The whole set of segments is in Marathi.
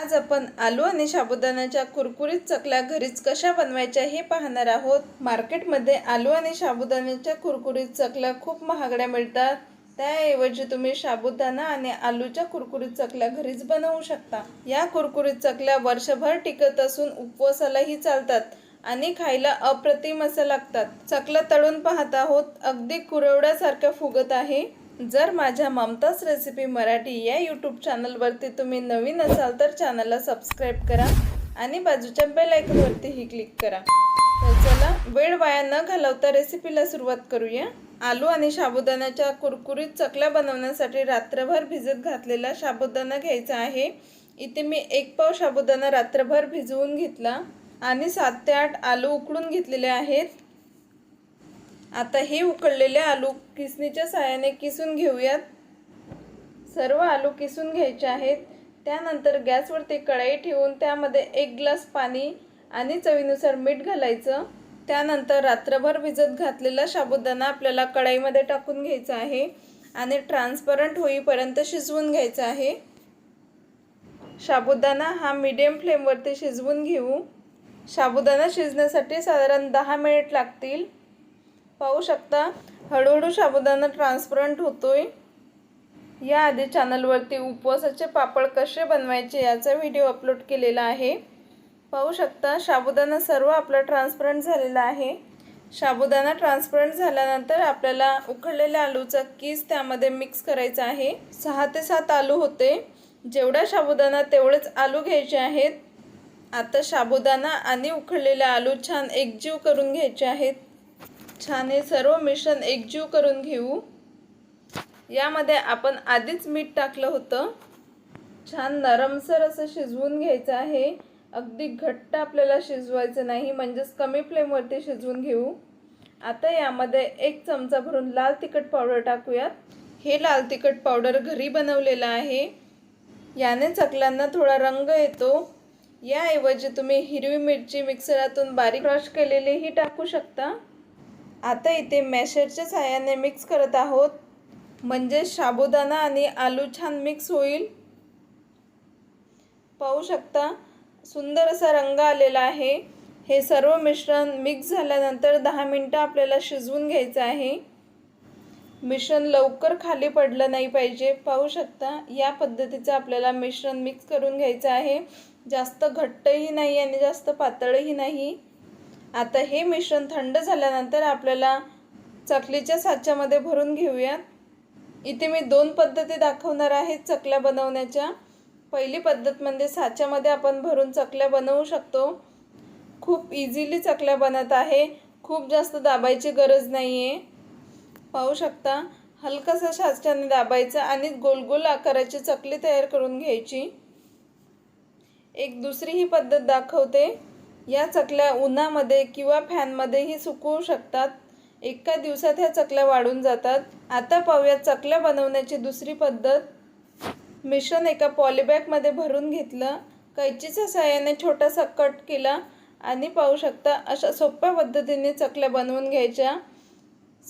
आज आपण आलू आणि साबुदाण्याच्या कुरकुरीत चकल्या घरीच कशा बनवायच्या हे पाहणार आहोत. मार्केटमध्ये आलू आणि साबुदाण्याच्या कुरकुरीत चकल्या खूप महागड्या मिळतात. त्याऐवजी तुम्ही साबुदाणा आणि आलूच्या कुरकुरीत चकल्या घरीच बनवू शकता. या कुरकुरीत चकल्या वर्षभर टिकत असून उपवासालाही चालतात आणि खायला अप्रतिम असं लागतात. चकल्या तळून पाहत आहोत. अगदी कुरवड्यासारख्या फुगत आहे. जर माझ्या ममताज रेसिपी मराठी या यूट्यूब चॅनलवरती तुम्ही नवीन असाल तर चॅनलला सबस्क्राईब करा आणि बाजूच्या बेल आयकॉनवरतीही क्लिक करा. तर चला वेळ वाया न घालवता रेसिपीला सुरुवात करूया. आलू आणि साबुदाण्याच्या कुरकुरीत चकल्या बनवण्यासाठी रात्रभर भिजत घातलेला साबुदाणा घ्यायचा आहे. इथे मी एक पाव साबुदाणा रात्रभर भिजवून घेतला आणि सात ते आठ आलू उकडून घेतलेले आहेत. आता हे उकळलेले आलू किसणीच्या सहाय्याने किसून घेऊयात. सर्व आलू किसून घ्यायचे आहेत. त्यानंतर गॅसवरती कढाई ठेवून त्यामध्ये एक ग्लास पाणी आणि चवीनुसार मीठ घालायचं. त्यानंतर रात्रभर भिजत घातलेला साबुदाणा आपल्याला कढाईमध्ये टाकून घ्यायचा आहे आणि ट्रान्सपरंट होईपर्यंत शिजवून घ्यायचा आहे. साबुदाणा हा मीडियम फ्लेमवरती शिजवून घेऊ. साबुदाणा शिजण्यासाठी साधारण दहा मिनिट लागतील. पाहू शकता. हळूहळू साबुदाणा ट्रान्सपरंट होतोय. याआधी चॅनलवरती उपवासाचे पापड कसे बनवायचे याचा व्हिडिओ अपलोड केलेला आहे. पाहू शकता साबुदाणा सर्व आपला ट्रान्सपरंट झालेला आहे. साबुदाणा ट्रान्सपरंट झाल्यानंतर आपल्याला उखडलेल्या आलूचा कीस त्यामध्ये मिक्स करायचा आहे. सहा ते सात आलू होते. जेवढा साबुदाणा तेवढेच आलू घ्यायचे आहेत. आता साबुदाणा आणि उकडलेले आलू छान एकजीव करून घ्यायचे आहेत. छान हे सर्व मिश्रण एकजीव करून घेऊ. यामध्ये आपण आधीच मीठ टाकलं होतं. छान नरमसर असं शिजवून घ्यायचं आहे. अगदी घट्ट आपल्याला शिजवायचं नाही म्हणजेच कमी फ्लेमवरती शिजवून घेऊ. आता यामध्ये एक चमचा भरून लाल तिखट पावडर टाकूयात. हे लाल तिखट पावडर घरी बनवलेलं आहे. याने चकल्यांना थोडा रंग येतो. याऐवजी तुम्ही हिरवी मिरची मिक्सरातून बारीक क्रश केलेलीही टाकू शकता. आता इथे मॅशरच्या साह्याने मिक्स करत आहोत. म्हणजे साबुदाणा आणि आलू छान मिक्स होईल. पाहू शकता सुंदर असा रंग आलेला आहे. हे सर्व मिश्रण मिक्स झाल्यानंतर दहा मिनटं आपल्याला शिजवून घ्यायचं आहे. मिश्रण लवकर खाली पडलं नाही पाहिजे. पाहू शकता या पद्धतीचं आपल्याला मिश्रण मिक्स करून घ्यायचं आहे. जास्त घट्टही नाही आणि जास्त पातळही नाही. आता हे मिश्रण थंड झाल्यानंतर आपल्याला चकलीच्या साच्यामध्ये भरून घेऊयात. इथे मी दोन पद्धती दाखवणार आहे चकल्या बनवण्याच्या. पहिली पद्धत म्हणजे साच्यामध्ये आपण भरून चकल्या बनवू शकतो. खूप इझिली चकल्या बनत आहे. खूप जास्त दाबायची गरज नाही आहे पाहू शकता हलकासा साच्याने दाबायचं आणि गोल गोल आकाराची चकली तयार करून घ्यायची. एक दुसरी ही पद्धत दाखवते. या चकल्या उन्हामध्ये किंवा फॅनमध्येही सुकवू शकतात. एका दिवसात ह्या चकल्या वाढून जातात. आता पाहूया चकल्या बनवण्याची दुसरी पद्धत. मिश्रण एका पॉलीबॅगमध्ये भरून घेतलं. कैचीच्या साह्याने छोटासा कट केला आणि पाहू शकता अशा सोप्या पद्धतीने चकल्या बनवून घ्यायच्या.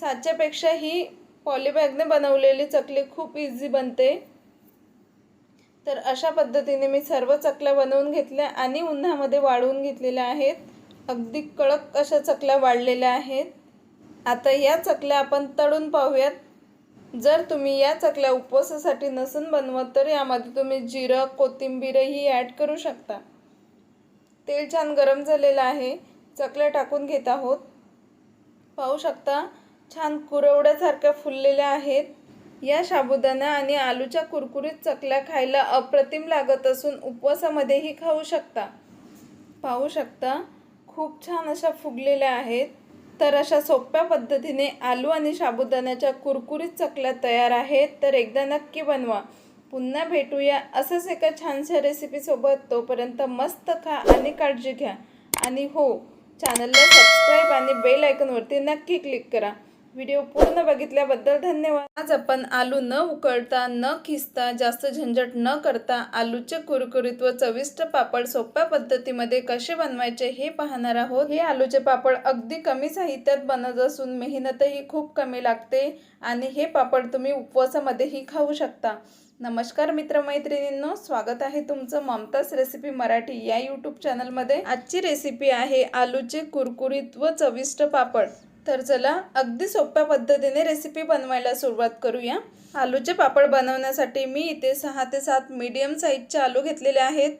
साच्यापेक्षा ही पॉलीबॅगने बनवलेली चकली खूप इझी बनते. तर अशा पद्धतीने मी सर्व चकल्या बनवून घेतल्या आणि उन्हामध्ये वाळवून घेतलेल्या आहेत. अगदी कडक अशा चकल्या वाढलेल्या आहेत. आता या चकल्या आपण तळून पाहूयात. जर तुम्ही या चकल्या उपवासासाठी नसून बनवत तर यामध्ये तुम्ही जिरं कोथिंबीरही ॲड करू शकता. तेल छान गरम झालेलं आहे. चकल्या टाकून घेत आहोत. पाहू शकता छान कुरवड्यासारख्या फुललेल्या आहेत. या साबुदाणा आणि आलूच्या कुरकुरीत चकल्या खायला अप्रतिम लागत असून उपवासामध्येही खाऊ शकता. पाहू शकता खूप छान अशा फुगलेल्या आहेत. तर अशा सोप्या पद्धतीने आलू आणि साबुदाण्याच्या कुरकुरीत चकल्या तयार आहेत. तर एकदा नक्की बनवा. पुन्हा भेटूया असंच एका छानशा रेसिपीसोबत तोपर्यंत मस्त खा आणि काळजी घ्या. आणि हो चॅनलला सबस्क्राईब आणि बेल आयकॉनवरती नक्की क्लिक करा. व्हिडिओ पूर्ण बघितल्याबद्दल धन्यवाद. आज आपण आलू न उकळता न खिसता जास्त झंझट न करता आलूचे कुरकुरीत व चविष्ट पापड सोप्या पद्धतीमध्ये कसे बनवायचे हे पाहणार आहोत. हे आलूचे पापड अगदी कमी साहित्यात बनत असून मेहनतही खूप कमी लागते आणि हे पापड तुम्ही उपवासामध्येही खाऊ शकता. नमस्कार मित्रमैत्रिणींनो स्वागत आहे तुमचं ममताज रेसिपी मराठी या यूट्यूब चॅनलमध्ये आजची रेसिपी आहे आलूचे कुरकुरीत व चविष्ट पापड. तर चला अगदी सोप्या पद्धतीने रेसिपी बनवायला सुरुवात करूया. आलूचे पापड बनवण्यासाठी मी इथे सहा ते सात मीडियम साईजचे आलू घेतलेले आहेत.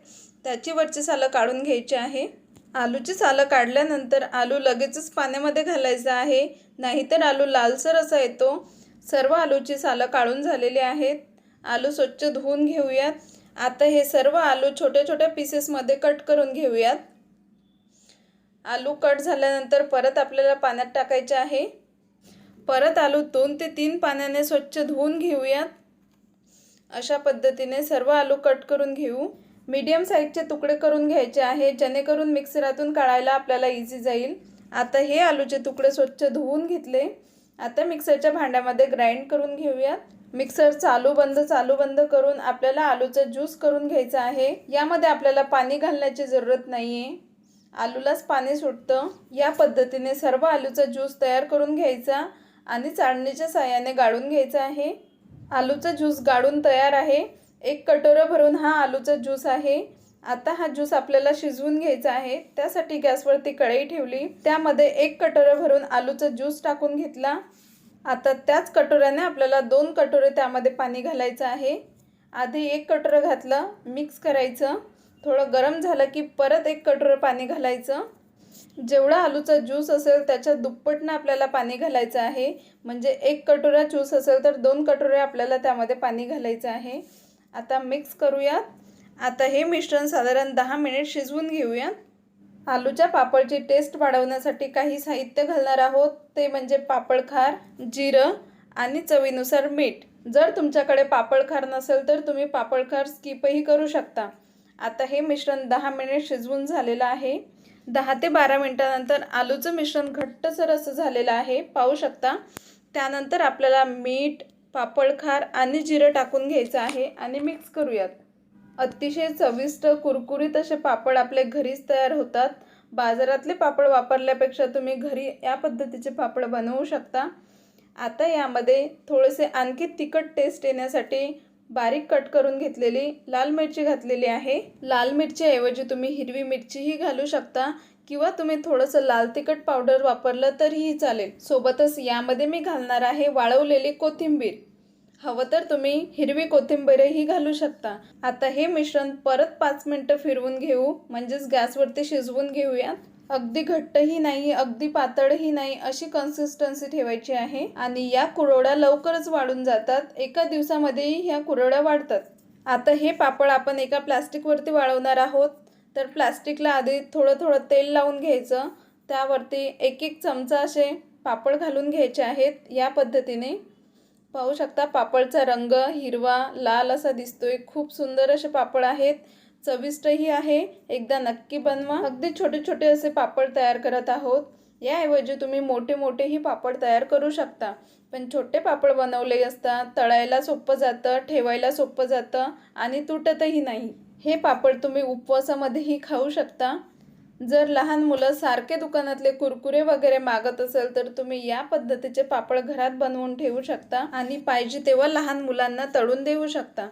त्याची वरची सालं काढून घ्यायची आहे. आलूची सालं काढल्यानंतर आलू लगेचच पाण्यामध्ये घालायचं आहे. नाहीतर आलू लालसर असा येतो. सर्व आलूची सालं काढून झालेली आहेत. आलू स्वच्छ धुवून घेऊयात. आता हे सर्व आलू छोट्या छोट्या पीसेसमध्ये कट करून घेऊयात. आलू कट झाल्यानंतर परत आपल्याला पाण्यात टाकायचे आहे. परत आलू दोन ते तीन पाण्याने स्वच्छ धुवून घेऊयात. अशा पद्धतीने सर्व आलू कट करून घेऊ. मीडियम साईजचे तुकडे करून घ्यायचे आहे जेणेकरून मिक्सरातून काढायला आपल्याला इझी जाईल. आता हे आलूचे तुकडे स्वच्छ धुवून घेतले. आता मिक्सरच्या भांड्यामध्ये ग्राइंड करून घेऊयात. मिक्सर चालू बंद चालू बंद करून आपल्याला आलूचा ज्यूस करून घ्यायचा आहे. यामध्ये आपल्याला पाणी घालण्याची जरूरत नाही आहे आलूलाच पाणी सुटतं. या पद्धतीने सर्व आलूचा ज्यूस तयार करून घ्यायचा आणि चाळणीच्या साह्याने गाळून घ्यायचा आहे. आलूचा ज्यूस गाळून तयार आहे. एक कटोरं भरून हा आलूचा ज्यूस आहे. आता हा ज्यूस आपल्याला शिजवून घ्यायचा आहे. त्यासाठी गॅसवरती कढई ठेवली. त्यामध्ये एक कटोरं भरून आलूचा ज्यूस टाकून घेतला. आता त्याच कटोऱ्याने आपल्याला दोन कटोरे त्यामध्ये पाणी घालायचं आहे. आधी एक कटोरं घातलं मिक्स करायचं. थोडं गरम झालं की परत एक कटोरं पाणी घालायचं. जेवढा आलूचा ज्यूस असेल त्याच्या दुप्पटनं आपल्याला पाणी घालायचं आहे. म्हणजे एक कटोरा ज्यूस असेल तर दोन कटोरे आपल्याला त्यामध्ये पाणी घालायचं आहे. आता मिक्स करूयात. आता हे मिश्रण साधारण दहा मिनिट शिजवून घेऊयात. आलूच्या पापडची टेस्ट वाढवण्यासाठी काही साहित्य घालणार आहोत. ते म्हणजे पापडखार जिरं आणि चवीनुसार मीठ. जर तुमच्याकडे पापड खार नसेल तर तुम्ही पापड खार स्किपही करू शकता. आता हे मिश्रण दहा मिनिट शिजवून झालेलं आहे. दहा ते बारा मिनटानंतर आलूचं मिश्रण घट्टसर असं झालेलं आहे. पाहू शकता. त्यानंतर आपल्याला मीठ पापड खार आणि जिरं टाकून घ्यायचं आहे आणि मिक्स करूयात. अतिशय चविष्ट कुरकुरीत असे पापड आपले घरीच तयार होतात. बाजारातले पापड वापरल्यापेक्षा तुम्ही घरी या पद्धतीचे पापड बनवू शकता. आता यामध्ये थोडेसे आणखी तिखट टेस्ट येण्यासाठी बारीक कट करून घेतलेली लाल मिरची घातलेली आहे. लाल मिरचीऐवजी तुम्ही हिरवी मिरचीही घालू शकता किंवा तुम्ही थोडंसं लाल तिखट पावडर वापरलं तरीही चालेल. सोबतच यामध्ये मी घालणार आहे वाळवलेली कोथिंबीर. हवं तर तुम्ही हिरवी कोथिंबीरही घालू शकता. आता हे मिश्रण परत पाच मिनटं फिरवून घेऊ. म्हणजेच गॅसवरती शिजवून घेऊयात. अगदी घट्टही नाही अगदी पातळही नाही अशी कन्सिस्टन्सी ठेवायची आहे. आणि या कुरवड्या लवकरच वाढून जातात. एका दिवसामध्येही ह्या कुरवड्या वाढतात. आता हे पापड आपण एका प्लास्टिकवरती वाळवणार आहोत. तर प्लास्टिकला आधी थोडं थोडं तेल लावून घ्यायचं. त्यावरती एक एक चमचा असे पापड घालून घ्यायचे आहेत या पद्धतीने. पाहू शकता पापडचा रंग हिरवा लाल असा दिसतोय. खूप सुंदर असे पापड आहेत. चविष्टही आहे. एकदा नक्की बनवा. अगदी छोटे छोटे असे पापड तयार करत आहोत. याऐवजी तुम्ही मोठे मोठेही पापड तयार करू शकता. पण छोटे पापड बनवले असता तळायला सोपं जातं ठेवायला सोपं जातं आणि तुटतही नाही. हे पापड तुम्ही उपवासामध्येही खाऊ शकता. जर लहान मुलं सारखे दुकानातले कुरकुरे वगैरे मागत असेल तर तुम्ही या पद्धतीचे पापड घरात बनवून ठेवू शकता आणि पाहिजे तेव्हा लहान मुलांना तळून देऊ शकता.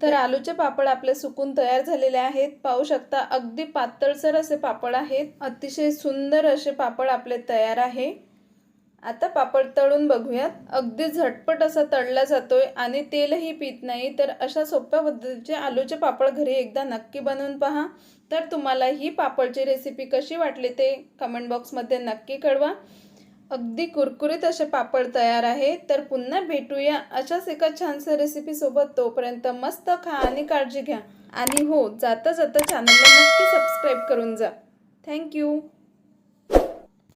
तर आलूचे पापड आपले सुकून तयार झालेले आहेत. पाहू शकता अगदी पातळसर असे पापड आहेत. अतिशय सुंदर असे पापड आपले तयार आहे. आता पापड तळून बघूयात. अगदी झटपट असा तळला जातोय आणि तेलही पित नाही. तर अशा सोप्या पद्धतीचे आलूचे पापड घरी एकदा नक्की बनवून पहा. तर तुम्हाला ही पापडची रेसिपी कशी वाटली ते कमेंट बॉक्समध्ये नक्की कळवा. अगदी कुरकुरीत असे पापड तयार आहे. तर पुन्हा भेटूया अशाच एका छानशा रेसिपीसोबत तोपर्यंत मस्त खा आणि काळजी घ्या. आणि हो जाता जाता चॅनलला नक्की सबस्क्राईब करून जा. थँक्यू